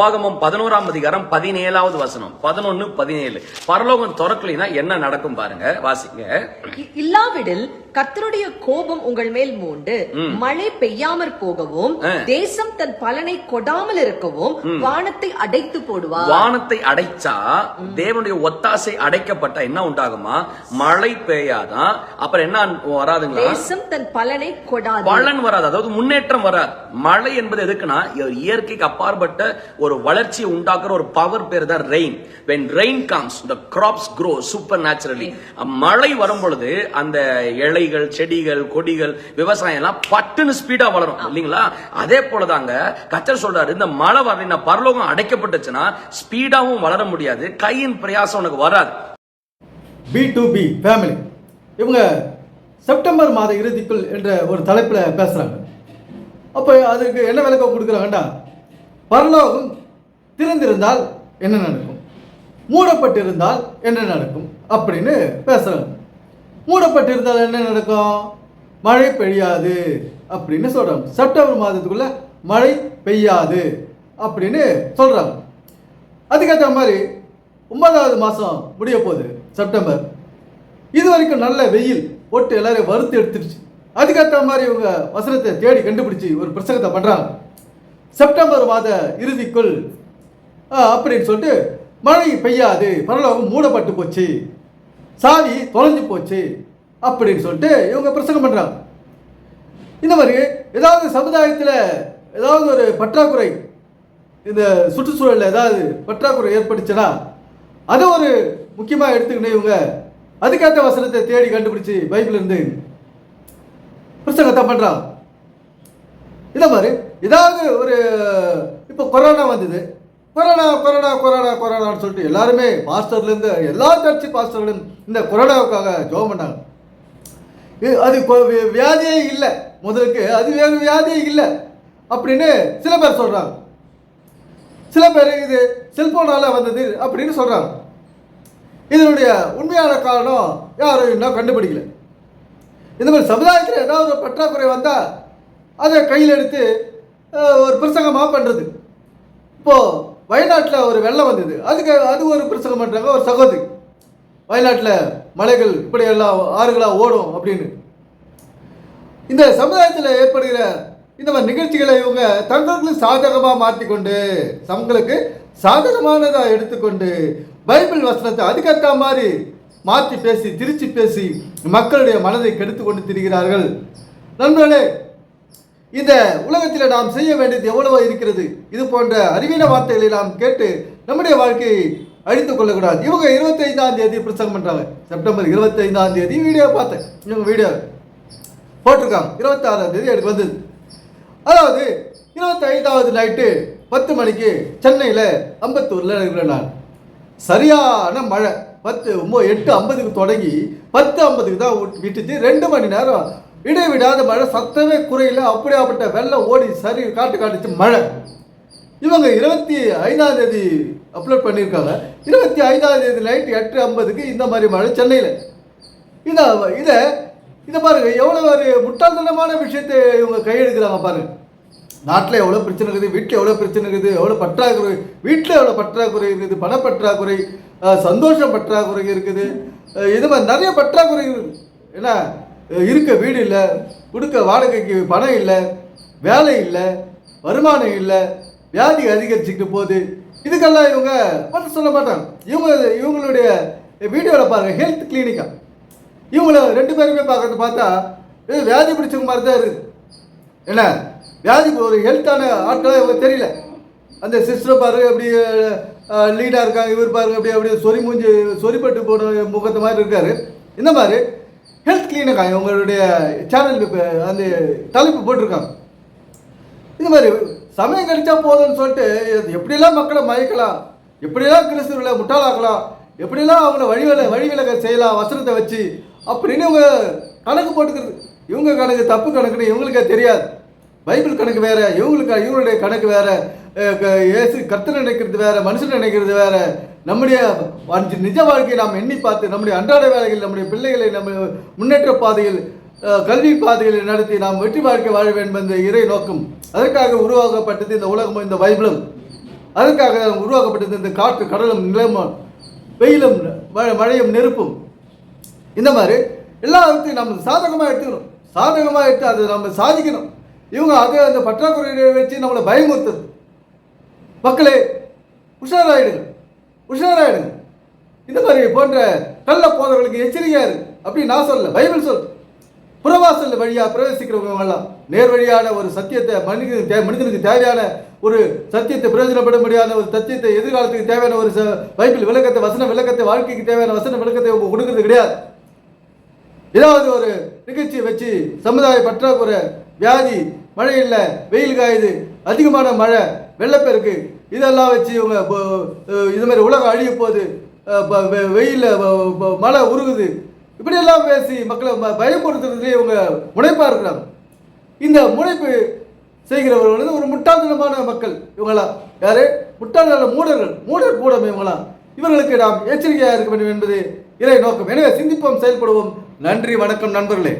உபாகமம் பதினோராம் அதிகாரம் பதினேழாவது வசனம். பதினொன்னு பதினேழு. பரலோகம் திறக்கலைன்னா என்ன நடக்கும் பாருங்க வாசிங்க. இல்லாவிடில் கர்த்தருடைய கோபம் உங்கள் மேல் மூண்டு. மழை பெய்யாமற் போகவும் தேசம் தன் பலனை கொடாமல் இருக்கவும் வானத்தை அடைத்து போடுவார். வானத்தை அடைச்சா தேவனுடைய ஒத்தாசை அடைக்கப்பட்ட என்ன உண்டாகுமா? மழை பெய்யாதான் அப்புறம் என்ன வராதுங்களா? தேசம் தன் பலனை கொடாது. பலன் வராது. அதாவது முன்னேற்றம் வராது. மழை என்பது எதுக்குன்னா இயற்கைக்கு அப்பாற்பட்ட ஒரு வளர்ச்சியை உண்டாக்குற ஒரு பவர் பேர் தான் rain when rain comes the crops grow supernaturally. மழை வரும் பொழுது அந்த இலைகள் செடிகள் கொடிகள் விவசாயம் எல்லாம் பட்டுன்னு ஸ்பீடா வளரும். இல்லைங்களா? அதே போலதாங்க கச்சர் சொல்றாரு இந்த மழை வரலைன்னா பரலோகம் அடைக்கப்பட்டுச்சுன்னா ஸ்பீடாவும் வளர முடியாது. கையின் பிரயாசம் உனக்கு வராது. பி டு பி ஃபேமிலி இவங்க செப்டம்பர் மாத இறுதிக்குள் என்ற ஒரு தலைப்பில் பேசுகிறாங்க அப்போ அதுக்கு என்ன விளக்கம் கொடுக்குறாங்கண்டா பரலோகம் திறந்திருந்தால் என்ன நடக்கும்? மூடப்பட்டிருந்தால் என்ன நடக்கும்? அப்படின்னு பேசுகிறாங்க மூடப்பட்டிருந்தால் என்ன நடக்கும்? மழை பெய்யாது. அப்படின்னு சொல்கிறாங்க செப்டம்பர் மாதத்துக்குள்ள மழை பெய்யாது. அப்படின்னு சொல்கிறாங்க அதுக்கேற்ற மாதிரி ஒன்பதாவது மாதம் முடிய போகுது செப்டம்பர். இது வரைக்கும் நல்ல வெயில் போட்டு எல்லாரையும் வறுத்து எடுத்துருச்சு. அதுக்கேற்ற மாதிரி இவங்க வசனத்தை தேடி கண்டுபிடிச்சி ஒரு பிரசங்கத்தை பண்ணுறாங்க செப்டம்பர் மாத இறுதிக்குள் ஆ, அப்படின்னு சொல்லிட்டு மழை பெய்யாது. பரலோகம் மூடப்பட்டு போச்சு. சாவி தொலைஞ்சு போச்சு அப்படின்னு சொல்லிட்டு இவங்க பிரசங்கம் பண்ணுறாங்க இந்த மாதிரி ஏதாவது சமுதாயத்தில் ஏதாவது ஒரு பற்றாக்குறை இந்த சுற்றுச்சூழலில் ஏதாவது பற்றாக்குறை ஏற்பட்டுச்சுன்னா அதை ஒரு முக்கியமாக எடுத்துக்கிட்டு இவங்க அதுக்கேற்ற வசனத்தை தேடி கண்டுபிடிச்சி பைபிளிருந்து இருந்து பண்ணுறாங்க இந்த மாதிரி ஏதாவது ஒரு இப்போ கொரோனா வந்தது. கொரோனா கொரோனா கொரோனா கொரோனான்னு சொல்லிட்டு எல்லாருமே பாஸ்டர்லேருந்து எல்லா சர்ச்சு பாஸ்டர்களும் இந்த கொரோனாவுக்காக ஜோம் பண்ணாங்க. இது அது வியாதியே இல்லை. முதலுக்கு அது வேறு வியாதியே இல்லை அப்படின்னு சில பேர் சொல்கிறாங்க சில பேர் இது செல்போனால் வந்தது அப்படின்னு சொல்கிறாங்க இதனுடைய உண்மையான காரணம் யாரும் இன்னும் கண்டுபிடிக்கல. இந்த மாதிரி சமுதாயத்தில் ஏதாவது ஒரு பற்றாக்குறை வந்தால் அதை கையில் எடுத்து ஒரு பிரசங்கமாக பண்ணுறது இப்போது வயநாட்டில் ஒரு வெள்ளம் வந்தது. அதுக்கு அது ஒரு பிரச்சனை பண்ணுறாங்க ஒரு சகோதரி வயநாட்டில் மலைகள் இப்படி எல்லாம் ஆறுகளாக ஓடும் அப்படின்னு. இந்த சமுதாயத்தில் ஏற்படுகிற இந்த மாதிரி நிகழ்ச்சிகளை இவங்க தங்களுக்கு சாதகமாக மாற்றிக்கொண்டு தங்களுக்கு சாதகமானதாக எடுத்துக்கொண்டு பைபிள் வசனத்தை அதுக்கேற்ற மாதிரி மாற்றி பேசி திருச்சி பேசி மக்களுடைய மனதை கெடுத்து கொண்டு திரிகிறார்கள். நண்பர்களே இந்த உலகத்தில் நாம் செய்ய வேண்டியது எவ்வளவு இருக்கிறது. இது போன்ற அறிவீன வார்த்தைகளை நாம் கேட்டு நம்முடைய வாழ்க்கையை அழித்துக் கொள்ளக்கூடாது. இவங்க இருபத்தைந்தாம் தேதி பிரசங்கம் பண்ணுறாங்க செப்டம்பர் இருபத்தைந்தாம் தேதி வீடியோ பார்த்தேன். இவங்க வீடியோ போட்டிருக்காங்க. இருபத்தாறாம் தேதி எனக்கு வந்தது. அதாவது இருபத்தைந்தாவது நைட்டு பத்து மணிக்கு சென்னையில் அம்பத்தூரில் இருக்கிறேன் நான் சரியான மழை. பத்து ஒம்பது எட்டு ஐம்பதுக்கு தொடங்கி பத்து ஐம்பதுக்கு தான் விட்டுச்சு ரெண்டு மணி நேரம் இடைவிடாத மழை சத்தமே குறையில. அப்படியாப்பட்ட வெள்ளம் ஓடி சரி காட்டு காட்டுச்சு மழை. இவங்க இருபத்தி ஐந்தாம் தேதி அப்லோட் பண்ணியிருக்காங்க. இருபத்தி ஐந்தாம் தேதி நைட்டு எட்டு ஐம்பதுக்கு இந்த மாதிரி மழை சென்னையில். இதை இதை இதை பாருங்க எவ்வளோ ஒரு முட்டாள்தனமான விஷயத்தை இவங்க கையெடுக்கிறாங்க பாருங்க. நாட்டில் எவ்வளோ பிரச்சனை இருக்குது வீட்டில் எவ்வளோ பிரச்சனை இருக்குது எவ்வளோ பற்றாக்குறை வீட்டில் எவ்வளோ பற்றாக்குறை இருக்குது பணப்பற்றாக்குறை சந்தோஷம் பற்றாக்குறை இருக்குது. இது மாதிரி நிறைய பற்றாக்குறை இருக்குது. ஏன்னா இருக்க வீடு இல்லை கொடுக்க வாடகைக்கு பணம் இல்லை வேலை இல்லை வருமானம் இல்லை வியாதி அதிகரிச்சுக்கிட்டு போகுது. இதுக்கெல்லாம் இவங்க பார்த்து சொல்ல மாட்டாங்க. இவங்க இவங்களுடைய வீடியோவில் பாருங்கள் ஹெல்த் கிளினிக்கா இவங்கள ரெண்டு பேருமே பார்க்கறது பார்த்தா இது வியாதி பிடிச்சவங்க மாதிரி தான் இருக்குது என்ன? வியாதி ஒரு ஹெல்த்தான ஆட்களாக இவங்க தெரியல. அந்த சிஸ்டர் பாருங்க அப்படி லீடாக இருக்காங்க இவர் பாருங்க அப்படி அப்படியே சொறி மூஞ்சி சொறிப்பட்டு போன முகத்து மாதிரி இருக்காரு. இந்த மாதிரி ஹெல்த் கிளினிக்கா உங்களுடைய சேனல் இப்போ அந்த தலைப்பு போட்டிருக்காங்க. இந்த மாதிரி சமயம் கிடைச்சா போதும்னு சொல்லிட்டு எப்படிலாம் மக்களை மயக்கலாம் எப்படிலாம் கிறிஸ்துவர்களை முட்டாளாக்கலாம்? எப்படிலாம் அவங்கள வழிவில வழிவிலக செய்யலாம்? வசனத்தை வச்சு அப்படின்னு இவங்க கணக்கு போட்டுக்கிறது. இவங்க கணக்கு தப்பு கணக்குன்னு இவங்களுக்கே தெரியாது. பைபிள் கணக்கு வேற இவங்களுக்கு இவங்களுடைய கணக்கு வேற. ஏசு க- இயேசு கர்த்தர் நினைக்கிறது வேற மனுஷன் நினைக்கிறது வேற. நம்முடைய அஞ்சு நிஜ வாழ்க்கையை நாம் எண்ணி பார்த்து நம்முடைய அன்றாட வேலைகள் நம்முடைய பிள்ளைகளை நம்ம முன்னேற்ற பாதையில் கல்வி பாதைகளை நடத்தி நாம் வெற்றி வாழ்க்கை வாழ வேண்டும் என்ற இறை நோக்கம். அதற்காக உருவாக்கப்பட்டது இந்த உலகமும் இந்த பைபிளும். அதற்காக உருவாக்கப்பட்டது இந்த காற்று கடலும் நிலமும் வெயிலும் மழை- மழையும் நெருப்பும். இந்த மாதிரி எல்லாத்தையும் நம்ம சாதகமாக எடுத்துக்கணும். சாதகமாக எடுத்து அதை நம்ம சாதிக்கணும். இவங்க அதை அந்த பற்றாக்குறையை வச்சு நம்மளை பயமுறுத்துது மக்களே உஷாராயிடுங்க உஷாராயிடுங்க. இந்த மாதிரி போன்ற கள்ள போதவர்களுக்கு எச்சரிக்கையா இருக்கு அப்படின்னு நான் சொல்ல பைபிள் சொல் புறவாசல் வழியா பிரவேசிக்கிறவங்க எல்லாம் நேர் வழியான ஒரு சத்தியத்தை மனிதனுக்கு தே- மனிதனுக்கு தேவையான ஒரு சத்தியத்தை பிரயோஜனப்படும்படியான ஒரு சத்தியத்தை எதிர்காலத்துக்கு தேவையான ஒரு ச- பைபிள் விளக்கத்தை வசன விளக்கத்தை வாழ்க்கைக்கு தேவையான வசன விளக்கத்தை அவங்க கொடுக்கறது கிடையாது. ஏதாவது ஒரு நிகழ்ச்சியை வச்சு சமுதாய பற்றாக்குறை வியாதி மழை இல்லை வெயில் காயுது அதிகமான மழை வெள்ளப்பெருக்கு. இதெல்லாம் வச்சு இவங்க இது மாதிரி உலகம் அழிய போகுது. அஹ், மழை உருகுது. இப்படியெல்லாம் பேசி மக்களை பயமுறுத்துறதுலேயே இவங்க முனைப்பாக இருக்கிறாங்க. இந்த முனைப்பு செய்கிறவர்கள் வந்து ஒரு முட்டாள்தனமான மக்கள் இவங்களாம் யாரு? முட்டாள்தன மூடர்கள். மூடர் கூடம் இவங்களாம் இவர்களுக்கு நாம் எச்சரிக்கையாக இருக்க வேண்டும் என்பது இறை நோக்கம். எனவே சிந்திப்போம் செயல்படுவோம். நன்றி வணக்கம் நண்பர்களே.